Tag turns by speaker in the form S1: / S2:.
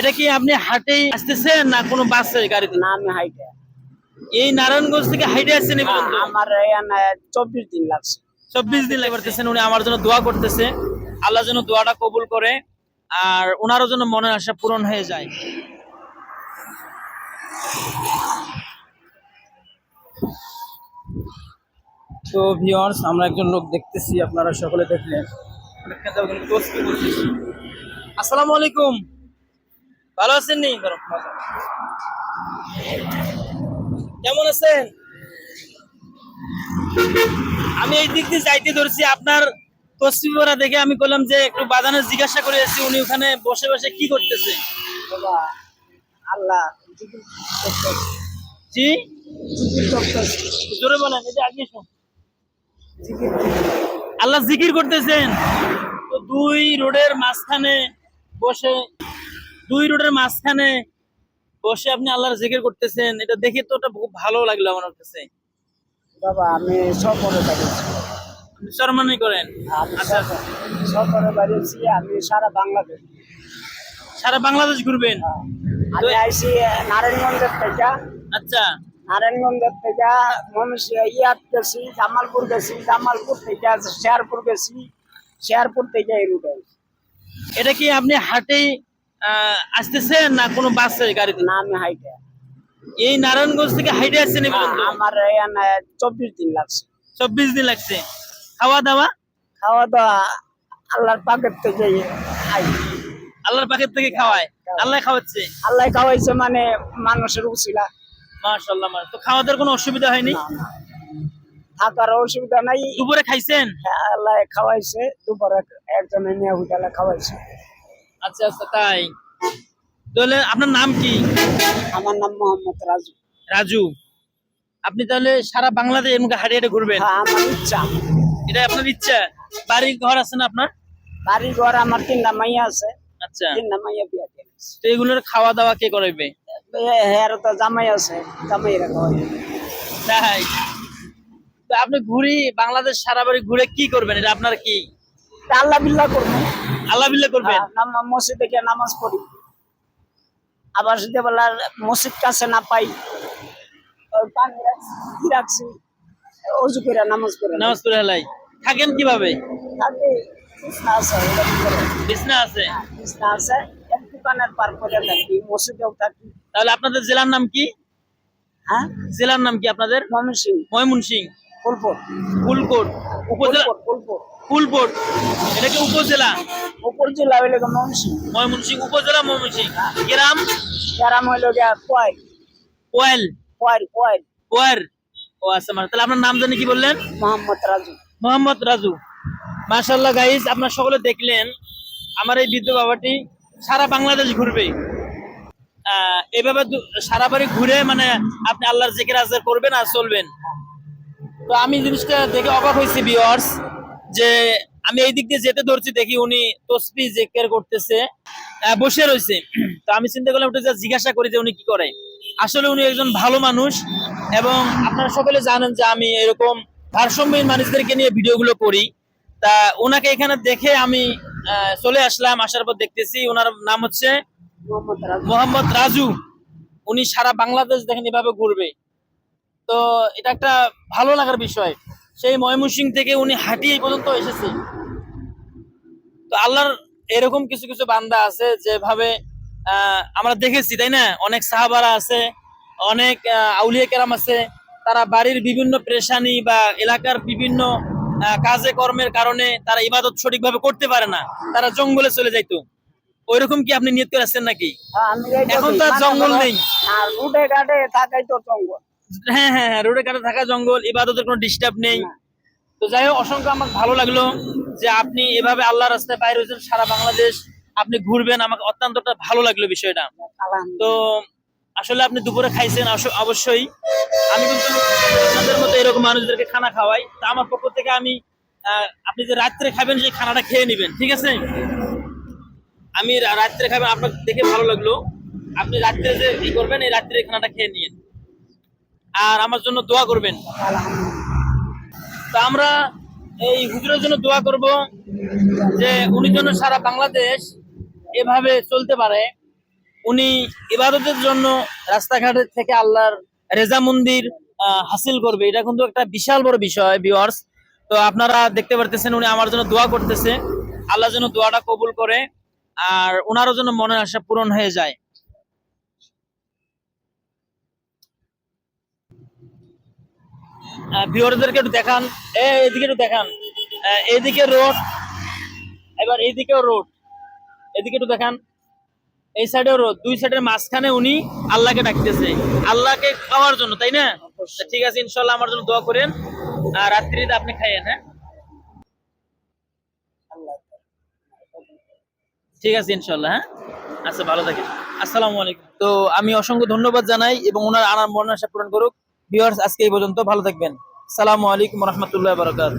S1: এটা কি আপনি হাটেই আসতেছেন না কোনো বাসে গাড়িতে?
S2: না আমি হাইটে
S1: এই নারায়ণগঞ্জ থেকে হাইটে আসছেন
S2: আমার চব্বিশ দিন লাগছে।
S1: চব্বিশ দিন লাগে করতেছেন উনি আমার জন্য দোয়া করতেছে। আল্লাহ যেন দোয়াটা কবুল করে আর ওনারও যেন মনের আশা পূরণ হয়ে যায়। তো ভিওর্স আমরা একজন লোক দেখতেছি আপনারা সকলে দেখলেন। আসসালামু আলাইকুম। ভালো আছেন নি? কেমন আছেন? আমি এই দিক দিয়ে যাইতে ধরছি আপনার তসবিরা দেখে আমি বললাম যে একটু বাজানের জিজ্ঞাসা করে এসেছি উনি ওখানে বসে বসে কি করতেছে?
S2: আল্লাহ জিকির
S1: জি? জোরে বলেন এই যে আগে। আল্লাহ জিকির করতেছেন। তো দুই রোডের মাঝখানে বসে দুই রোডের মাঝখানে বসে আপনি আল্লাহর জিকির করতেছেন এটা দেখে তো ওটা খুব ভালো লাগল আমার কাছে।
S2: বাবা আমি সফরে বাড়িয়েছি।
S1: আপনি সম্মানই করেন?
S2: আমি
S1: আচ্ছা
S2: সফর- সফরে বাড়িয়েছি আমি সারা বাংলাদেশ।
S1: সারা বাংলাদেশ ঘুরবেন?
S2: হ্যাঁ। আমি আইসি নারায়ণগঞ্জের থেকে।
S1: আচ্ছা।
S2: নারায়ণগঞ্জের থেকে মনুষ্য ইয়াত গেছি জামালপুর গেছি জামালপুর থেকে শেয়ারপুর গেছি শেয়ারপুর থেকে এই রুটে
S1: এটা কি আপনি হাটেই আহ, আসতেছেন না কোনো বাসে গাড়িতে?
S2: না আমি হাইটে।
S1: এই নারায়ণগঞ্জ থেকে হাইটে আসছেন
S2: আমার চব্বিশ দিন লাগছে।
S1: চব্বিশ দিন লাগছে। খাওয়া দাওয়া?
S2: খাওয়া দাওয়া আল্লাহর পাকের থেকে খাই
S1: আল্লাহর পাকের থেকে খাওয়ায়? আল্লাহ খাওয়াচ্ছে?
S2: আল্লাহ খাওয়াইছে মানে মানুষের উচিলা।
S1: মাশাল্লাহ মাশ তো খাওয়া দাওয়ার কোনো অসুবিধা হয়নি।
S2: থাকার অসুবিধা নাই।
S1: দুপুরে খাইছেন?
S2: হ্যাঁ, আল্লাহ খাওয়াইছে। দুপুরে একজনে নিয়ে হোটেলে খাওয়াইছে।
S1: আচ্ছা আচ্ছা তাই। তাহলে আপনার নাম কি?
S2: আমার নাম মোহাম্মদ রাজু।
S1: রাজু। আপনি তাহলে সারা বাংলাদেশ এমনি হাটে হাটে ঘুরবেন?
S2: হ্যাঁ আমার ইচ্ছা।
S1: এটা আপনার ইচ্ছা? বাড়ি ঘর আছে না আপনার?
S2: বাড়ি ঘর আমার তিনটা মাইয়া আছে।
S1: আচ্ছা।
S2: তিনটা মাইয়া বিয়া
S1: তো এগুলোর খাওয়া দাওয়া কে করাইবে?
S2: হ্যাঁ তো জামাই আছে জামাইরা খাওয়াই
S1: তাই। তো আপনি ঘুরি বাংলাদেশ সারা বাড়ি ঘুরে কি করবেন? এটা আপনার কি?
S2: আল্লাহ বিল্লাহ করব।
S1: আল্লাহ বিল্লাহ করবেন
S2: হ্যাঁ, মসজিদে গিয়ে নামাজ পড়ি। আবার যদি বলা মসজিদ কাছে না পাই পানি রাখছি, অজু করে নামাজ পড়ে
S1: নামাজ পড়ে হেলাই। থাকেন কীভাবে?
S2: থাকে বিছনা আছে
S1: বিছনা আছে?
S2: বিছনা আছে এক দোকানের পার করে থাকি মসজিদেও থাকি।
S1: তাহলে আপনাদের জেলার নাম কি?
S2: হ্যাঁ?
S1: জেলার নাম কি আপনাদের?
S2: ময়মনসিং
S1: ময়মনসিং
S2: ফুলপুর
S1: উপজেলা
S2: ফুলপুর ফুলপুর
S1: ফুলকোট এটা কি উপজেলা?
S2: উপর জেলা হইলে ময়মনসিং
S1: ময়মনসিং উপজেলা ময়মনসিং গ্রাম
S2: গ্রাম হইল গিয়া কয়
S1: কোয়েল
S2: কয়েল কয়েল
S1: কোয়ার ও আচ্ছা মানে তাহলে আপনার নাম জানি কি বললেন?
S2: মোহাম্মদ রাজু।
S1: মোহাম্মদ রাজু। মাশাল্লাহ গাইজ আপনার সকলে দেখলেন আমার এই বৃদ্ধ বাবাটি সারা বাংলাদেশ ঘুরবে। আহ, এভাবে সারা বাড়ি ঘুরে মানে আপনি আল্লাহর জেকের আজগার করবেন আর চলবেন। তো আমি জিনিসটা দেখে অবাক হয়েছি বিয়ার্স যে আমি এই দিক দিয়ে যেতে ধরছি দেখি উনি তসবি জেকের করতেছে আহ, বসে রয়েছে। তো আমি চিন্তা করলাম একটু যা জিজ্ঞাসা করি যে উনি কি করে। আসলে উনি একজন ভালো মানুষ এবং আপনারা সকলে জানেন যে আমি এরকম ভারসাম্যহীন মানুষদেরকে নিয়ে ভিডিওগুলো করি। তা ওনাকে এখানে দেখে আমি চলে আসলাম আসার পর দেখতেছি ওনার নাম হচ্ছে
S2: মোহাম্মদ রাজু।
S1: উনি সারা বাংলাদেশ দেখেন এভাবে ঘুরবে। তো এটা একটা ভালো লাগার বিষয়। সেই ময়মনসিং থেকে উনি হাঁটিয়ে এই পর্যন্ত এসেছে। তো আল্লাহর এরকম কিছু কিছু বান্দা আছে যেভাবে আমরা দেখেছি তাই না? অনেক সাহাবারা আছে অনেক আউলিয়া কেরাম আছে। তারা বাড়ির বিভিন্ন পেশানি বা এলাকার বিভিন্ন কাজে কর্মের কারণে তারা ইবাদত সঠিকভাবে করতে পারে না। তারা জঙ্গলে চলে যাইতো। ওইরকম কি আপনি নিয়ত করে আসছেন নাকি?
S2: হ্যাঁ,
S1: এখন তো আর
S2: মানে
S1: জঙ্গল নেই।
S2: আর রুটে ঘাটে থাকাই তো জঙ্গল।
S1: হ্যাঁ হ্যাঁ হ্যাঁ রোডে কাটে থাকা জঙ্গল ইবাদতের কোনো ডিস্টার্ব নেই। তো যাই হোক অসংখ্য আমার ভালো লাগল যে আপনি এভাবে আল্লাহ রাস্তায় বাইরে হয়েছেন সারা বাংলাদেশ। আপনি ঘুরবেন আমাকে অত্যন্তটা ভালো লাগল বিষয়টা। তো আসলে আপনি দুপুরে খাইছেন অবশ্যই। আমি কিন্তু আপনাদের মতো এরকম মানুষদেরকে খানা খাওয়াই। তা আমার পক্ষ থেকে আমি আহ, আপনি যে রাত্রে খাবেন সেই খানাটা খেয়ে নেবেন ঠিক আছে? আমি রাত্রে খাবেন আপনার দেখে ভালো লাগল। আপনি রাত্রে যে ই করবেন এই রাত্রে খানাটা খেয়ে নিন আর আমার জন্য দোয়া করবেন। তো আমরা এই হুজুরের জন্য দোয়া করব যে উনি যেন সারা বাংলাদেশ এভাবে চলতে পারে। উনি ইবাদতের জন্য রাস্তাঘাটের থেকে আল্লাহর রেজা মন্দির হাসিল করবে। এটা কিন্তু একটা বিশাল বড় বিষয় ভিউয়ার্স তো আপনারা দেখতে পারতেছেন উনি আমার জন্য দোয়া করতেছে। আল্লাহ যেন দোয়াটা কবুল করে আর ওনারও যেন মনের আশা পূরণ হয়ে যায়। ভিউয়ারদেরকে একটু দেখান। এ এদিকে একটু দেখান। এইদিকে রোড। এবার এইদিকেও রোড। এদিকে একটু দেখান। এই সাইডেও রোড। দুই সাইডের মাঝখানে উনি আল্লাহকে ডাকতেছে। আল্লাহকে খাওয়ার জন্য তাই না? ঠিক আছে ইনশাল্লাহ আমার জন্য দোয়া করেন। আর রাত্রিতে আপনি খাইয়েন হ্যাঁ? ঠিক আছে ইনশাল্লাহ হ্যাঁ? আচ্ছা ভালো থাকেন। আসসালামু আলাইকুম। তো আমি অসংখ্য ধন্যবাদ জানাই এবং ওনার আনার মনের আশা পূরণ করুক। ভিউয়ার্স আজকে এই পর্যন্ত ভালো থাকবেন। সালামু আলাইকুম রহমতুল্লাহ বারকাত